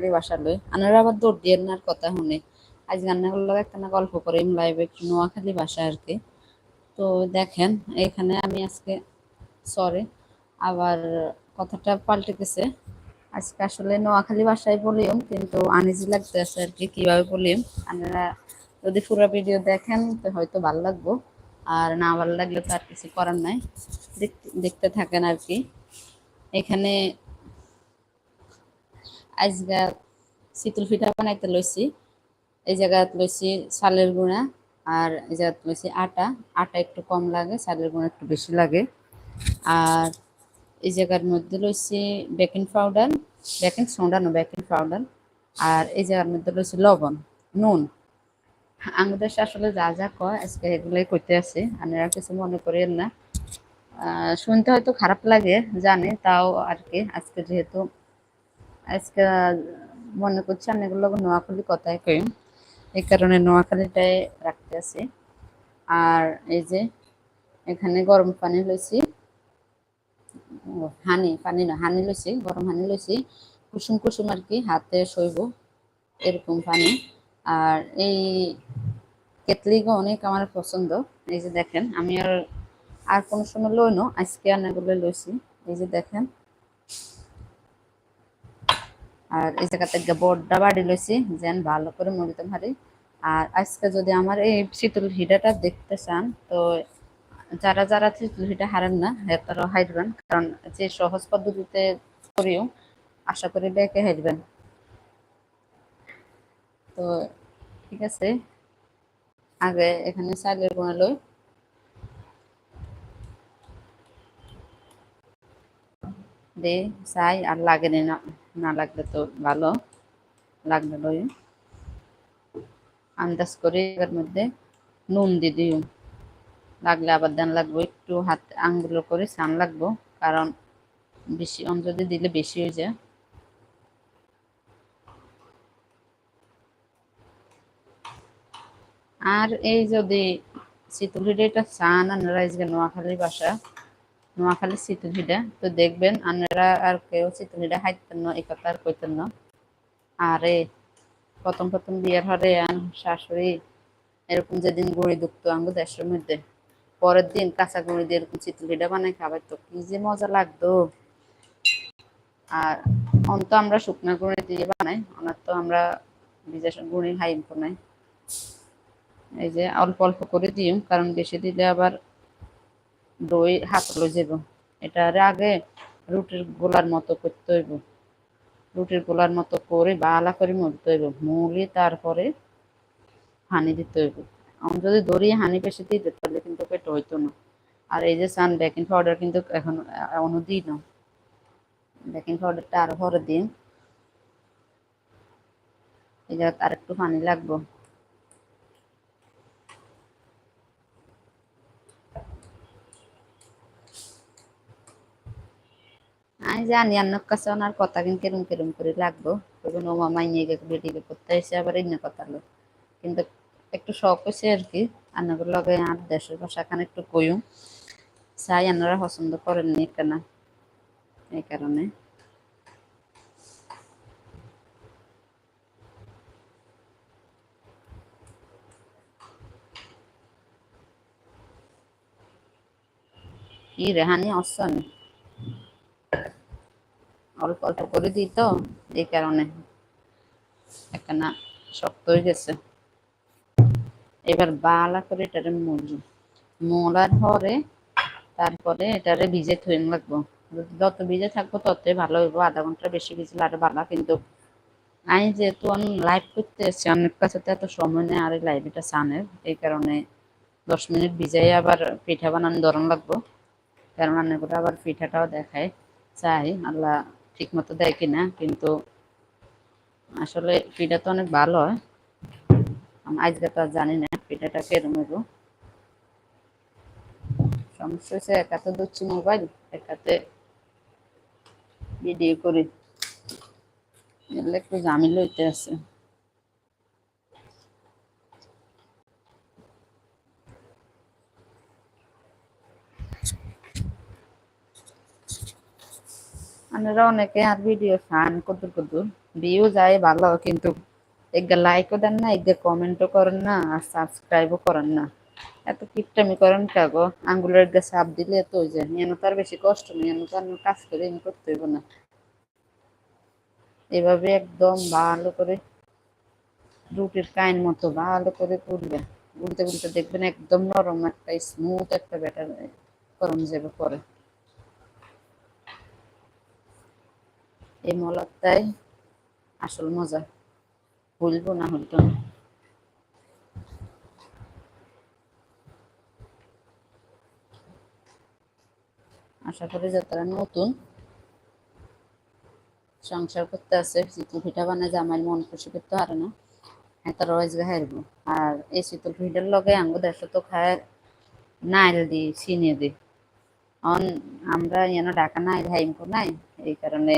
নোয়াখালী বাসা লই। আনারা আবার দৌড় দিয়ে নার কথা শুনে। আজ গান্নাগুলো একটা না গল্প করে লাইভে একটু নোয়াখালী বাসা আর কি। তো দেখেন, এখানে আমি আজকে সরি আবার কথাটা পাল্টে গেছে আজকে আসলে নোয়াখালী বাসায় বলিও কিন্তু আনিজি লাগতেছে আর কি, কীভাবে বলিম। আপনারা যদি পুরো ভিডিও দেখেন, তো হয়তো ভালো লাগবো। আর না ভালো লাগলে তো আর কিছু করার নাই। দেখতে থাকেন আর কি। এখানে আজগা শীতল পিঠা বানাইতে লইছি। এই জায়গাত লইছি চালের গুঁড়া আর এই জায়গাত লইছি আটা। আটা একটু কম লাগে, চালের গুঁড়া একটু বেশি লাগে। আর এই জায়গার মধ্যে লইছি বেকিং পাউডার, বেকিং সোডা না, বেকিং পাউডার। আর এই জায়গার মধ্যে লইছি লবণ, নুন। আমাদের আসলে যা যা কয়, আজকে এগুলোই করতে আছে। আপনারা কিছু মনে করেন না। শুনতে হয়তো খারাপ লাগে, জানে, তাও আর কি। আজকে যেহেতু আজকে মনে করছি আমি এগুলো নোয়াখালী কথাই কই। এই কারণে নোয়াখালীটাই রাখতে আছি। আর এই যে এখানে গরম পানি লইছি। হানি পানি না হানি লইছি গরম হানি লইছি। কুসুম কুসুম আর কি হাতে সইব এরকম পানি। আর এই কেতলিগো অনেক আমার পছন্দ। এই যে দেখেন আমি আর আর কোনো সময় লই নো আজকে আনাগুলো লইছি। এই যে দেখেন আর এই জায়গাতে বড্ডা বাড়ি লইছি, যেন ভালো করে মরিতে পারি আর আজকে যদি আমার এই শীতল হিডাটা দেখতে চান, তো যারা যারা শীতল হিডা হারেন না তারা হাইরবেন। কারণ যে সহজ পদ্ধতিতে করিও, আশা করি ব্যাকে হাইরবেন। তো ঠিক আছে, আগে এখানে চালের গুঁড়া লই। দে, চাই আর লাগে না। না লাগলে তো ভালো লাগবে লই আন্দাজ করে এর মধ্যে নুন দিয়ে দিও। লাগলে আবার দেন লাগবো, একটু হাত আঙ্গুলো করে সান লাগবো, কারণ বেশি যদি দিলে বেশি হয়ে যায়। আর এই যদি শীতলহিডে এটা চান আপনারা আজকে নোয়াখালীর বাসা নোয়াখালী শীতলহিডা তো দেখবেন আপনারা আর কেউ শীতলহিডা হাইতেন না, এই কথা আর কইতেন না। আরে, প্রথম প্রথম বিয়ের হরে আন শাশুড়ি, এরকম যেদিন গুঁড়ি দুঃখতো আঙ্গু দেশের মধ্যে, পরের দিন কাঁচা গুঁড়ি দিয়ে এরকম চিতলিটা বানাই খাবার তো কি যে মজা লাগতো। আর অন্ত আমরা শুকনা গুঁড়ি দিয়ে বানাই, ওনার তো আমরা বিজেষ গুঁড়ি হাই নাই এই যে অল্প অল্প করে দিও কারণ বেশি দিলে আবার দই হাত লয়ে যাব এটার আগে রুটির গোলার মতো করতে হইব। রুটির গোলার মতো করে বালা করে মরতে হইব। মলি তারপরে হানি দিতে হইব। আমি যদি দড়ি হানি বেশি দিতে তাহলে কিন্তু পেট হইতো না। আর এই যে সান বেকিং পাউডার কিন্তু এখন অনুদিন না। বেকিং পাউডারটা আরও পরে দিন এই আর একটু পানি লাগবো। আমি জানি আন্নার কাছে ওনার কথা কিন্তু কেরম কেরম করে লাগবো। তখন ও মামা বেটিকে করতে, এসে আবার ইন্য কথা হলো। কিন্তু একটু শখ হয়েছে আর কি। আন্নাগুলো লগে আর দেশের ভাষা খান একটু কইও। চাই আন্নারা পছন্দ করেননি কেনা এই কারণে। কি রেহানি অসন অল্প অল্প করে দিই তো, এই কারণে একখানা শক্ত হয়ে গেছে। এবার বালা করে এটারে মুড়ি মোলার পরে তারপরে এটারে ভিজে থই লাগবো। যত ভিজে থাকব ততই ভালো হইব। আধা ঘণ্টা বেশি ভিজলে আরও ভালো কিন্তু। আমি যেহেতু আমি লাইভ করতে এসেছি, অনেক কাছে তো এত সময় নেই, আর লাইভ এটা সানের। এই কারণে দশ মিনিট ভিজাই আবার পিঠা বানানো ধরন লাগবো। কারণ রান্না আবার পিঠাটাও দেখায়। চাই, আল্লাহ ঠিক মতো দেয় কিনা, কিন্তু আসলে পিঠা তো অনেক ভালো, হয়? আজকে তো জানি না পিঠাটা কেরম হইব। সমস্যা হচ্ছে একাতে ধরছি মোবাইল একাতে ভিডিও করি। একটু জামিল হইতে আছে। আপনারা অনেকে আর ভিডিও চান কদুর কদুর। ভিউ যায় ভালো, কিন্তু এগে লাইকও দেন না এগে কমেন্টও করেন না, আর সাবস্ক্রাইবও করেন না। এত কিপটামি করেন কাগো আঙ্গুলের গে চাপ দিলে তো ওই যে এনে তার বেশি কষ্ট নেই এনে তার কাজ করে এনে করতে হইব না। এভাবে একদম ভালো করে রুটির কাইন মতো ভালো করে পুড়বে। উল্টে উল্টে দেখবেন একদম নরম একটা স্মুথ একটা ব্যাটার গরম যাবে পরে এই মলাটাই আসল মজা। ভুলবো না হইতো না আশা করি যে তারা নতুন। সংসার করতে আছে চিতল পিঠা বানায় জামাইয়ের মন খুশি করতে পারে না। হ্যাঁ তারা রয়েছে হারবো আর এই শীতল পিঠার লগে আঙ্গু দেড়শো তো খায়, নাইল দি, চিনি দি। অন, আমরা যেন ঢাকা নাই হাইমকো নাই। এই কারণে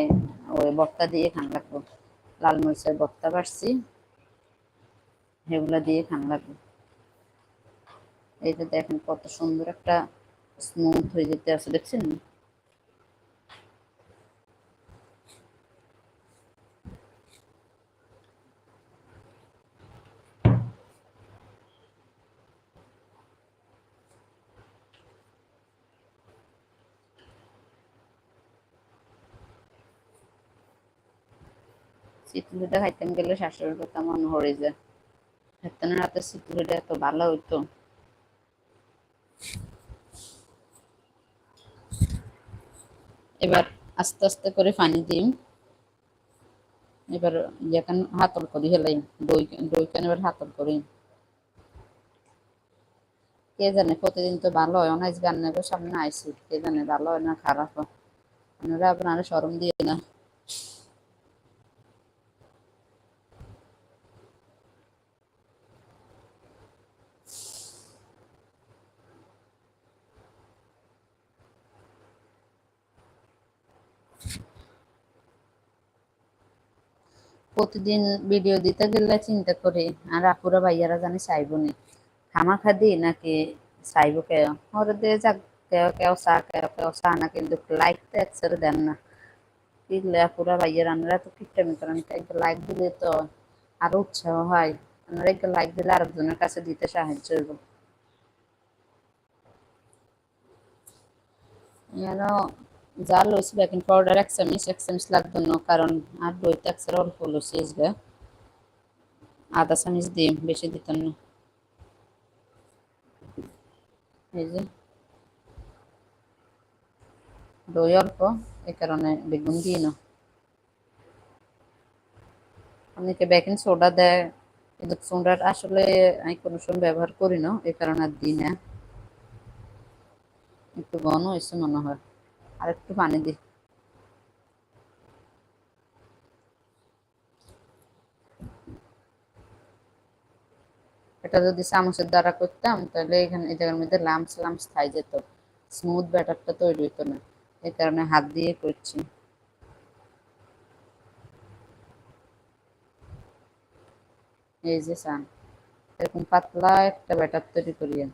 ওই বক্তা দিয়ে খান লাগবো। লাল মরিচের বক্তা বাড়ছি সেগুলো দিয়ে খান রাখব এইটা দেখেন কত সুন্দর একটা স্মুথ হয়ে যেতে আছে, দেখছেন? গেলে শাশুড়ির কথা হয়ে যায় রাতে চিতুলিটা এত ভালো হইতো। এবার আস্তে আস্তে করে পানি দিম। এবার ইয়াকান হাতল করি হেলাই, দই দই এবার হাতল করি। কে জানে প্রতিদিন তো ভালো হয় অনেক গান নেবে, সামনে আইসি। কে জানে ভালো হয় না, খারাপ হয়। আপনারা আপনারা সরম দিয়ে না। প্রতিদিন ভিডিও দিতে গেলে চিন্তা করি, আর আপুরা ভাইয়ারা জানি চাইব নি। খামা খাদি নাকি চাইব কে ওরে যাক, কেউ কেউ চা, কেউ কেউ চা না, কিন্তু লাইক তো একসাথে দেন না। আপুরা তো করেন লাইক দিলে তো আরও উৎসাহ হয়। আমরা একটু লাইক দিলে আরেকজনের কাছে দিতে সাহায্য হইব। যা লইছি বেকিং পাউডার এক চামচ এক চামচ লাগবে না, কারণ আর দইতে একসাথে অল্প লইছি আজকে আধা চামচ দিই বেশি দিতাম না। এই যে। দই অল্প, এই কারণে বেগুন দিই না। অনেকে বেকিং সোডা দেয়, কিন্তু সোডার আসলে আমি কোনো সময় ব্যবহার করি না, এই কারণে আর দিই না। একটু ঘন হয়েছে মনে হয়। আর একটু পানি দিই। এটা যদি চামচের দ্বারা করতাম, তাহলে এখানে এই জায়গার মধ্যে লামস লামস খাই যেত। স্মুথ ব্যাটারটা তৈরি হতো না। এই কারণে হাত দিয়ে করছি। এই যে চান এরকম পাতলা একটা ব্যাটার তৈরি করিয়েন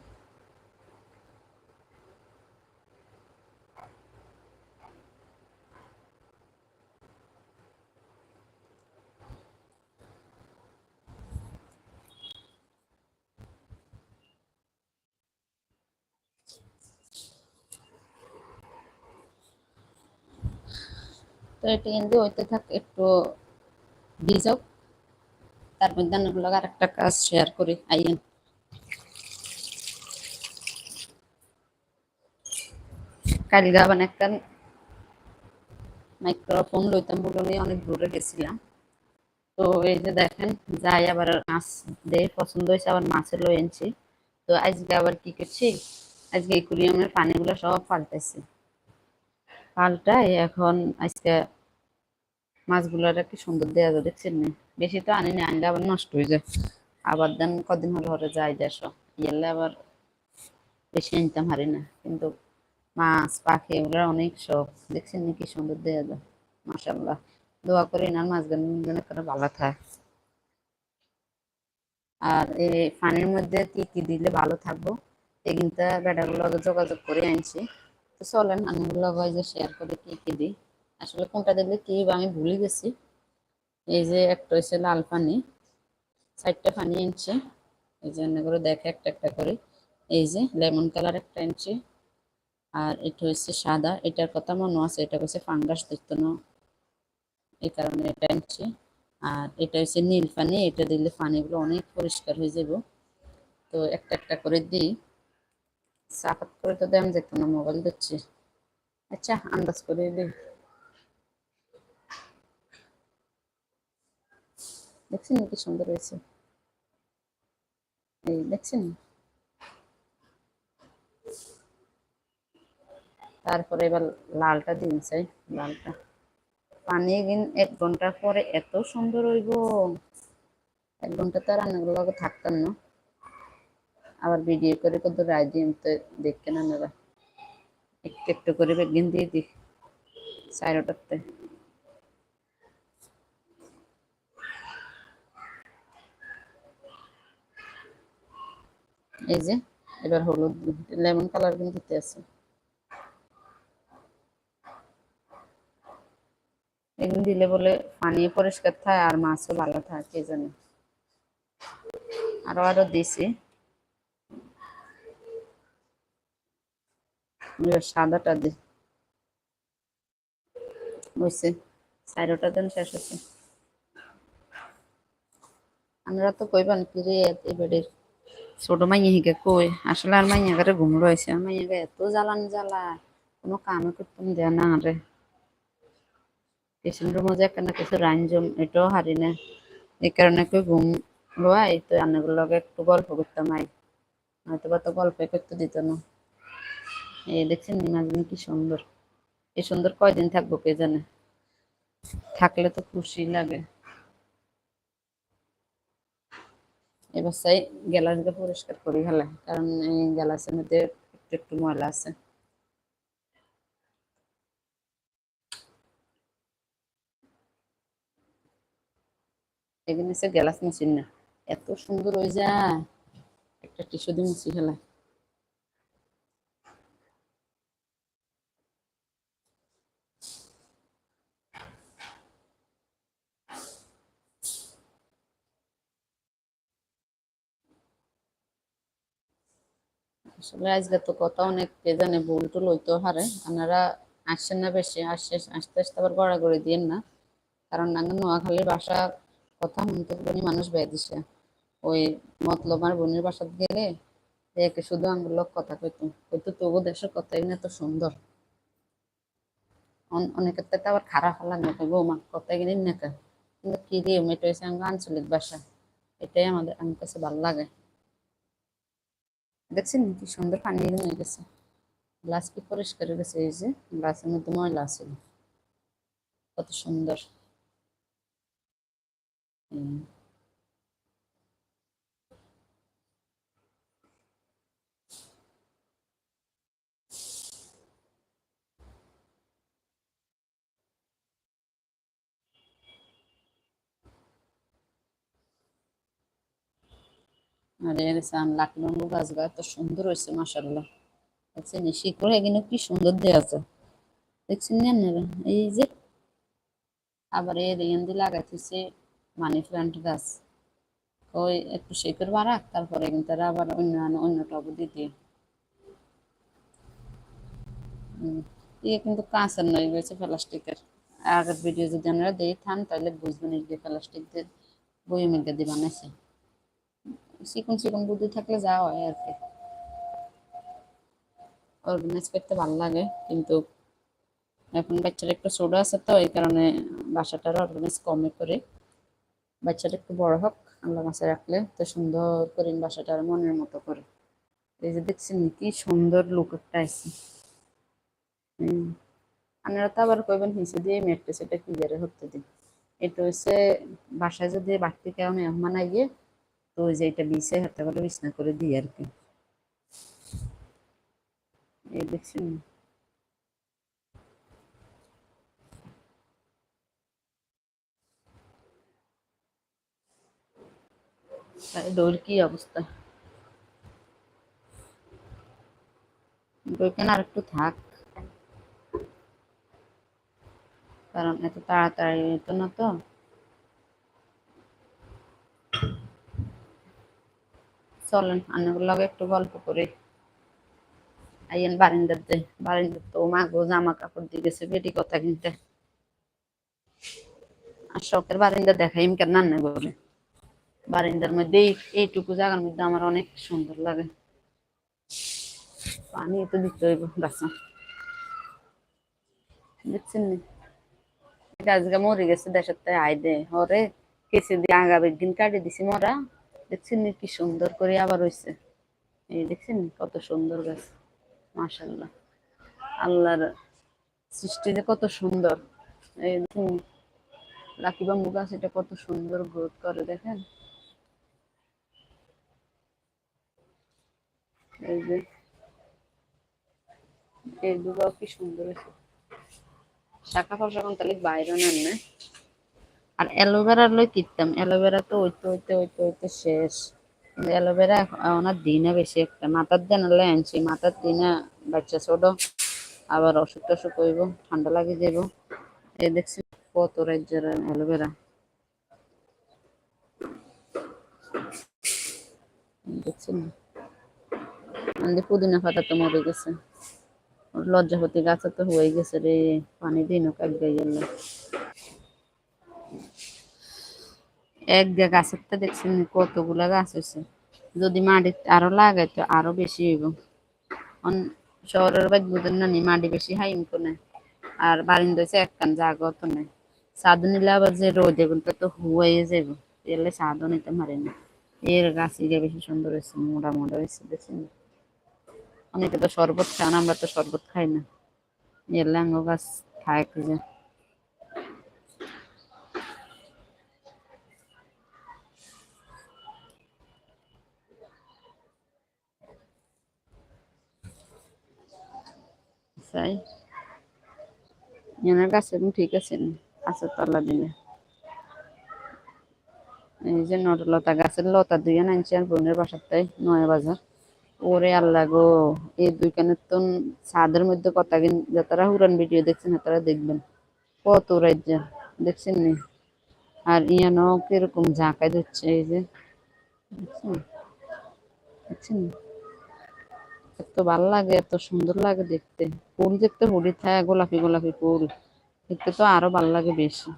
তো এটা কিন্তু হইতে থাক, একটু ভিজক তার মধ্যে আর একটা কাজ শেয়ার করি, আইয়েন। কালগা মানে একটা মাইক্রোফোন লইতাম বলে অনেক দূরে গেছিলাম। তো এই যে দেখেন, যাই আবার মাছ দিয়ে পছন্দ হয়েছে আবার মাছের লই আনছি। তো আজকে আবার কি করছি? আজকে একুরিয়ামের পানিগুলো সব পাল্টাইছি পাল্টাই এখন আজকে মাছগুলোর কি সুন্দর দেওয়া যায়, দেখছেন না? বেশি তো আনি না আনলে আবার নষ্ট হয়ে যায়। আবার দেন কদিন হলে হরে যায় দেশ গেলে আবার বেশি আনতাম হারি না, কিন্তু মাছ, পাখি এগুলো অনেক শখ। দেখছেন কি সুন্দর দেওয়া যায়? মাসাল্লাহ দোয়া করে এনার মাছ গান করে ভালো থাকে। আর এই পানির মধ্যে কি কি দিলে ভালো থাকব, এই কিন্তু বেটাগুলো যোগাযোগ করে আনছি। তো চলেন, আমি যে শেয়ার করে কি কি দিই, আসলে কোনটা দেখলে কি হবে আমি ভুলে গেছি। এই যে একটা হচ্ছে লাল পানি, চারটা পানি আনছে, এই যে এনে করে দেখে একটা একটা করে। এই যে লেমন কালার একটা আনছে, আর এটা হচ্ছে সাদা, এটার কথা মনে আছে, এটা হচ্ছে ফাঙ্গাস ধরতো না এই কারণে এটা আনছি, আর এটা হচ্ছে নীল পানি, এটা দিলে পানিগুলো অনেক পরিষ্কার হয়ে যাব তো একটা একটা করে দিই। সাফাত করে তো দেন যেত না মোবাইল দিচ্ছি। আচ্ছা আন্দাজ করে দিই। দেখছেন কি সুন্দর হয়েছে? এই দেখছেন? তারপরে এবার লালটা দিন, চাই লালটা। পানি দিন, এক ঘণ্টা পরে এত সুন্দর হইব। এক ঘণ্টা তো রান্নাগুলো থাকতাম না। আবার ভিডিও করে কত দিন তো দেখতে না নেবা। একটু একটু করে বেগিন দিয়ে দিই সাইডটাতে এই যে, এবার হলুদ, লেমন কালার কিন্তু দিতে আছে। এগুলো দিলে বলে পানি পরিষ্কার থাকে আর মাছও ভালো থাকে জানে। আরও আরও দিছি। সাদাটা দেন, শেষ হচ্ছে। আমরা তো কইবান কিরে এবারে ছোট মাইয়া কই। আসলে আর মাইয়া ঘুম রয়েছে। মাইয়া এত জ্বালান জ্বালা কোনো কামে করতাম দেয় না রে কিচেনের মধ্যে একটা কিছু রাঞ্জম এটাও হারি না। এই কারণে ঘুম লোয়াই তো একটু গল্প করতাম আই। হয়তো বা তো গল্প করতে দিত না। এই দেখছেন নিমাজিন কি সুন্দর। এই সুন্দর কয়দিন থাকব কে জানে? থাকলে তো খুশি লাগে। এবার চাই গ্যালাসটা পরিষ্কার করি ফেলে কারণ এই গ্যালাসের মধ্যে একটু একটু ময়লা আছে। এখানে সে গ্যালাস মেশিন না। এত সুন্দর হয়ে যায়। একটা টিস্যু দিয়ে মুছি ফেলা আসলে আজকে তো কথা অনেক, কে জানে ভুল টুল হইতেও হারে আপনারা আসছেন না বেশি, আসছে, আসতে আসতে আবার গড়াগড়ি দিয়েন না। কারণ নাঙ্গা নোয়াখালীর বাসা কথা শুনতে বনি মানুষ বেয়ে দিছে। ওই মতলব আর বোনের বাসাত গেলে একে শুধু আঙ্গুল কথা কইতো। কইতো তবু দেশের কথা এখানে এত সুন্দর। অনেকের থেকে আবার খারাপ লাগে বৌমা কথা এখানে নাকা কিন্তু কি দিয়ে হয়েছে আঞ্চলিক ভাষা? এটাই আমাদের আমার কাছে ভালো লাগে। দেখছেন কি সুন্দর পানি হয়ে গেছে। গ্লাস কি পরিষ্কার হয়ে গেছে? এই যে, গ্লাসের মধ্যে ময়লা আছে। কত সুন্দর। আর সুন্দর কি সুন্দর এই যে, আবার এর লাগাইতেছে মানি গাছ। তারপরে কিন্তু আবার অন্য অন্য টবে দিতে কিন্তু কাঁচের নয় প্লাস্টিকের। আগের ভিডিও যদি আমরা দিয়ে থান, তাহলে বুঝবেন এই যে প্লাস্টিক দিয়ে বই মেঘে দিয়ে বানাইছে। চিকন চিকন বুদ্ধি থাকলে যা হয় আর কি। অর্গানাইজ করতে ভালো লাগে, কিন্তু এখন বাচ্চারা একটু ছোট আছে তো, এই কারণে বাসাটার অর্গানাইজ কমে করে। বাচ্চাটা একটু বড় হোক, আল্লাহ মাছে রাখলে তো সুন্দর করে বাসাটার মনের মতো করে। এই যে দেখছেন কি সুন্দর লুক একটা আছে। আপনারা তো আবার কইবেন, হিসে দিয়ে মেট্রে সেটা কি জেরে হতে দিন। এটা হচ্ছে বাসায় যদি বাড়তি কেউ মেহমান আইয়ে তো ওই যে এটা বিছে হাতে করে করে দিই আর কি। দেখছেন? ডোর কি অবস্থা? ওইখানে আর একটু থাক। কারণ এত তাড়াতাড়ি তো না তো। চলেন আন্নাগুলো লগে একটু গল্প করি। আইয়েন দে, বারিন্দার তো মা গো জামা কাপড় দিয়ে গেছে, বেটি কথা কিনতে। আর শখের বারিন্দা দেখাইম কেন রান্না করে বারিন্দার মধ্যে এইটুকু জায়গার মধ্যে আমার অনেক সুন্দর লাগে। পানি তো দিতে হইব গাছা দেখছেন এটা আজকে মরে গেছে, দেশের তাই আয় দে। হরে কেসে দিয়ে আগা বেগিন কাটি দিছি মরা। দেখছেন কি সুন্দর করে আবার হইছে। এই দেখছেন কত সুন্দর গাছ মাশাল্লাহ আল্লাহর সৃষ্টি যে কত সুন্দর। এই দেখুন লাকি বাম্বু গাছ, এটা কত সুন্দর গ্রোথ করে, দেখেন। এই যে, এই কি সুন্দর হয়েছে। শাখা ফসা কোন তাহলে বাইরে নেন না? আর অ্যালোভেরা লই কিনতাম অ্যালোভেরা তো ওইতে ওইতে ওইতে ওইতে শেষ। কিন্তু অ্যালোভেরা ওনার দিনে বেশি একটা। মাথার দেন হলে আনছি। মাথার দিনে বাচ্চা ছোট, আবার অসুখ টসুখ হইব, ঠান্ডা লাগে যাব এই দেখছি কত রাজ্যের অ্যালোভেরা আমাদের পুদিনা পাতা তো মরে গেছে। লজ্জাপতি গাছ তো হয়ে গেছে রে। পানি দিন কাক গেল এক গাছের তো দেখছেন কতগুলা গাছ হয়েছে যদি মাটি আরও লাগাই তো আরও বেশি হইব। শহরের বাইক বুঝেন না নি মাটি বেশি হাইম কোনে আর বারিন্দ হয়েছে একখান জায়গা তো নেই সাধু নিলে আবার যে রোদ এগুলো তো হুয়ে যাব এলে সাধু নিতে পারে না। এর গাছ ইগে বেশি সুন্দর হয়েছে মোটা মোটা হয়েছে দেখছেন? অনেকে তো শরবত খান, আমরা তো শরবত খাই না। এর ল্যাঙ্গ গাছ খায় খুঁজে। তাই এনার এখন ঠিক আছে আছে তলা দিলে। এই যে নটলতা গাছের লতা দুইয়া আনছি আর বোনের বাসার তাই, নয় বাজার। ওরে আল্লাহ গো, এই দুইখানের তো ছাদের মধ্যে কথা যারা হুরান ভিডিও দেখছেন তারা দেখবেন। কত রাজ্য দেখছেন নি? আর ইয়ানো কীরকম ঝাঁকাই দিচ্ছে এই যে। দেখছেন? দেখছেন? এত ভালো লাগে, এত সুন্দর লাগে দেখতে। ফুল দেখতে হুড়ি থাকে গোলাপি গোলাপি ফুল। দেখতে তো আরও ভালো লাগে বেশি।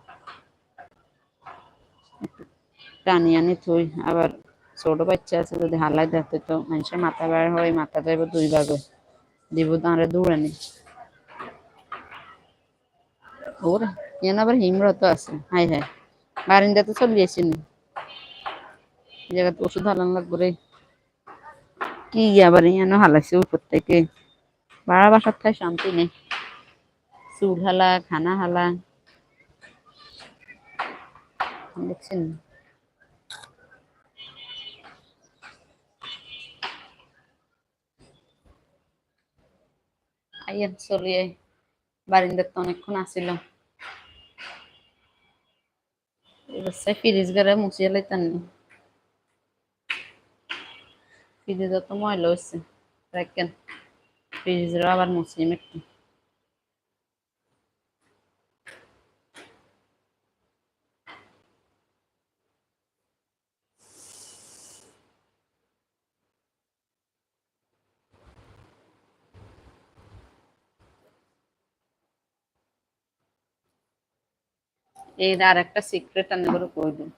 টানি আনি থুই, আবার ছোট বাচ্চা আছে যদি হালাই দেখতে তো মানুষের মাথা বের হয়, মাথা যাইব দুই ভাগে। দিব দাঁড়ে দৌড়ে নি। ওর, ইয়ান আবার হিমরত আছে। হাই হাই। বারিন্দা তো চলে আসেনি জায়গাতে ওষুধ হালান লাগবে রে। কি আবার ইয়ানো হালাইছে উপর থেকে? বাড়া বাসার থেকে শান্তি নেই। চুল হালা, খানা হালা। দেখছেন? আইয়েন চলিয়ে বারিন্দার তো অনেকক্ষণ আসিল এবার ফ্রিজ ঘরে মুছিয়ে লাইতেন ফ্রিজে যত ময়লা হচ্ছে রাখেন। ফ্রিজের আবার মুছিয়ে একটু। এর আর একটা সিক্রেট রান্না করে কই দিন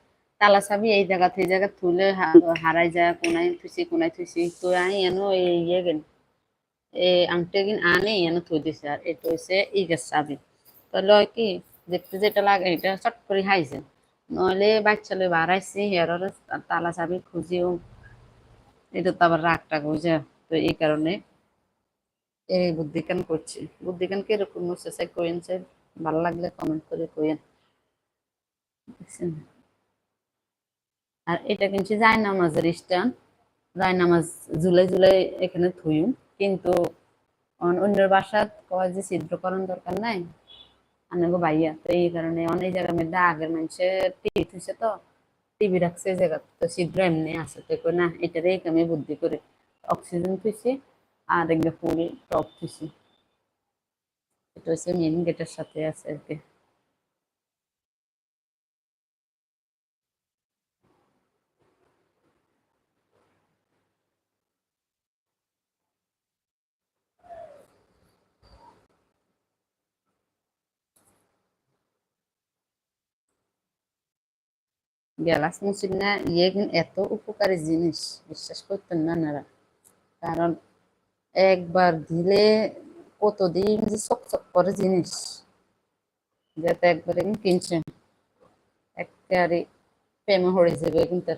তালা চাবি এই জায়গা থেকে জায়গা থুলে হারাই যায় কোনায় থুইছি কোনায় থুইছি তো আই এনো এই ইয়ে গেন এই আংটি গিন আনে এনো থুই দিছে আর এটা হচ্ছে ইগের চাবি। হয় কি দেখতে যেটা লাগে এটা চট করে খাইছে নইলে বাচ্চালে বাড়াইছি হেরর তালা চাবি খুঁজিও। এটা তো আবার রাগ টাগ হয়েছে তো এই কারণে এই বুদ্ধিকান করছি বুদ্ধিকান কীরকম হচ্ছে সে কইন সে ভালো লাগলে কমেন্ট করে কইন দেখছেন? আর এটা কিন্তু যায় নামাজের স্টান যায় নামাজ জুলাই জুলাই এখানে থুইম। কিন্তু অন- অন্যের বাসাত কয় যে ছিদ্র করার দরকার নাই। আনাগো বাইয়া তো এই কারণে অনেক জায়গার মধ্যে আগের মানুষে টিভি থুইছে তো। টিভি রাখছে এই জায়গা তো ছিদ্র এমনি আছে। তো না এটারে আমি বুদ্ধি করে অক্সিজেন থুইছি আর একটা ফুল টপ থুইছি। এটা হচ্ছে মেন গেটের সাথে আছে আর কি। গ্যালাস মুসিন না ইয়ে কিন্তু এত উপকারী জিনিস, বিশ্বাস করতেন না নারা কারণ একবার দিলে কতদিন যে চকচক করে জিনিস, যাতে একবারে কিনছেন। একেবারে প্রেমে হয়ে যাবে কিন্তু।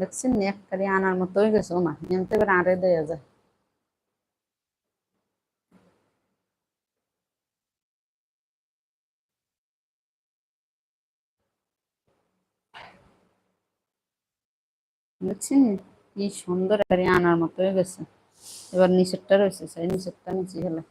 দেখছেন একবারে আনার মতো হয়ে গেছে ও মা এমতে এবার আরে দেওয়া যায় বুঝছেন কি সুন্দর আর আনার মতো হয়ে গেছে এবার নিচেরটা রয়েছে সেই নিচেরটা নিচে হলে